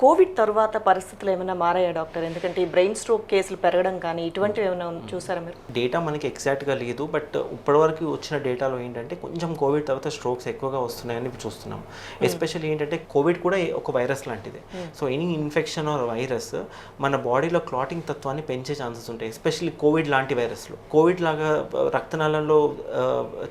Covid తర్వాత పరిస్థితులు ఏమైనా మారాయా డాక్టర్? ఎందుకంటే ఈ బ్రెయిన్ స్ట్రోక్ కేసులు పెరగడం కానీ ఇటువంటివి ఏమైనా చూసారా మీరు? డేటా మనకి ఎగ్జాక్ట్గా లేదు. బట్ ఇప్పటివరకు వచ్చిన డేటాలో ఏంటంటే కొంచెం కోవిడ్ తర్వాత స్ట్రోక్స్ ఎక్కువగా వస్తున్నాయని చూస్తున్నాం. ఎస్పెషల్లీ ఏంటంటే కోవిడ్ కూడా ఒక వైరస్ లాంటిదే. So any infection or virus మన బాడీలో క్లాటింగ్ తత్వాన్ని పెంచే ఛాన్సెస్ ఉంటాయి. ఎస్పెషల్లీ కోవిడ్ లాంటి వైరస్లు. కోవిడ్ లాగా రక్తనాళాల్లో ఆ,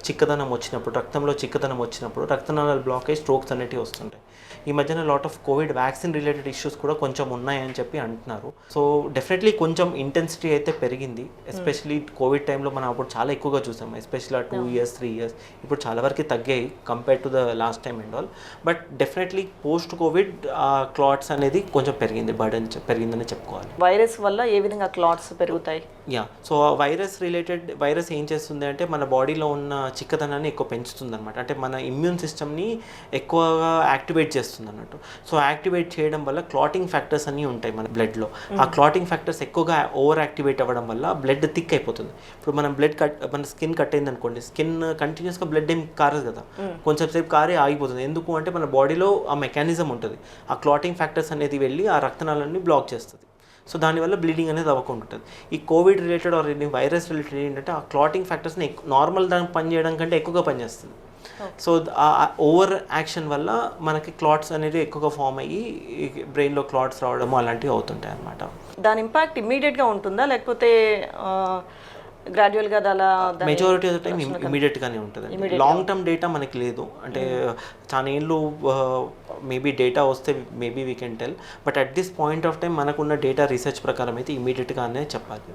చిక్కదనం వచ్చినప్పుడు రక్తంలో చిక్కదనం వచ్చినప్పుడు రక్తనాళాలు బ్లాక్ అయ్యి స్ట్రోక్స్ అనేటివి వస్తుంటాయి. ఈ మధ్యన lot of Covid vaccine related issues కూడా కొంచెం ఉన్నాయని చెప్పి అంటున్నారు. సో డెఫినెట్లీ కొంచెం ఇంటెన్సిటీ అయితే పెరిగింది. ఎస్పెషలీ కోవిడ్ టైంలో మనం అప్పుడు చాలా ఎక్కువగా చూసాం. ఎస్పెషల్లీ ఆ టూ ఇయర్స్ త్రీ ఇయర్స్ ఇప్పుడు చాలా వరకు తగ్గాయి compare to the last time and all but definitely post Covid ఆ క్లాట్స్ అనేది కొంచెం పెరిగింది. బర్డన్ పెరిగిందని చెప్పుకోవాలి. వైరస్ వల్ల ఏ విధంగా క్లాట్స్ పెరుగుతాయి? యా సో ఆ వైరస్ రిలేటెడ్ వైరస్ ఏం చేస్తుంది అంటే మన బాడీలో ఉన్న చిక్కదనాన్ని ఎక్కువ పెంచుతుంది అనమాట అంటే మన ఇమ్యూన్ సిస్టమ్ని ఎక్కువగా యాక్టివేట్ చేస్తుంది అన్నట్టు సో యాక్టివేట్ చేయడం వల్ల క్లాటింగ్ ఫ్యాక్టర్స్ అన్నీ ఉంటాయి మన బ్లడ్లో ఆ క్లాటింగ్ ఫ్యాక్టర్స్ ఎక్కువగా ఓవర్ యాక్టివేట్ అవ్వడం వల్ల బ్లడ్ థిక్ అయిపోతుంది. ఇప్పుడు మనం బ్లడ్ కట్ మన స్కిన్ కట్ అయింది అనుకోండి స్కిన్ కంటిన్యూస్గా బ్లడ్ ఏం కారదు కదా. కొంచెం సేపు కారే ఆగిపోతుంది. ఎందుకు అంటే మన బాడీలో ఆ మెకానిజం ఉంటుంది. ఆ క్లాటింగ్ ఫ్యాక్టర్స్ అనేది వెళ్ళి ఆ రక్తనాళాన్ని బ్లాక్ చేస్తుంది. సో దానివల్ల బ్లీడింగ్ అనేది అవ్వకుండా ఉంటుంది ఈ Covid related or virus related ఏంటంటే ఆ క్లాటింగ్ ఫ్యాక్టర్స్ని నార్మల్ దానికి పనిచేయడం కంటే ఎక్కువగా పనిచేస్తుంది సో ఆ ఓవర్ యాక్షన్ వల్ల మనకి క్లాట్స్ అనేది ఎక్కువగా ఫామ్ అయ్యి బ్రెయిన్లో క్లాట్స్ రావడము అలాంటివి అవుతుంటాయి అన్నమాట. దాని ఇంపాక్ట్ ఇమ్మీడియట్గా ఉంటుందా? లేకపోతే గ్రాడ్యువల్గా అలా దాని- మెజారిటీ ఆఫ్ ద టైం ఇమీడియట్గానే ఉంటుంది లాంగ్ టర్మ్ డేటా మనకి లేదు. అంటే చాలా ఏళ్ళు మేబీ డేటా వస్తే maybe we can tell but at this point of time మనకున్న డేటా రీసెర్చ్ ప్రకారం అయితే ఇమీడియట్గానే చెప్పాలి.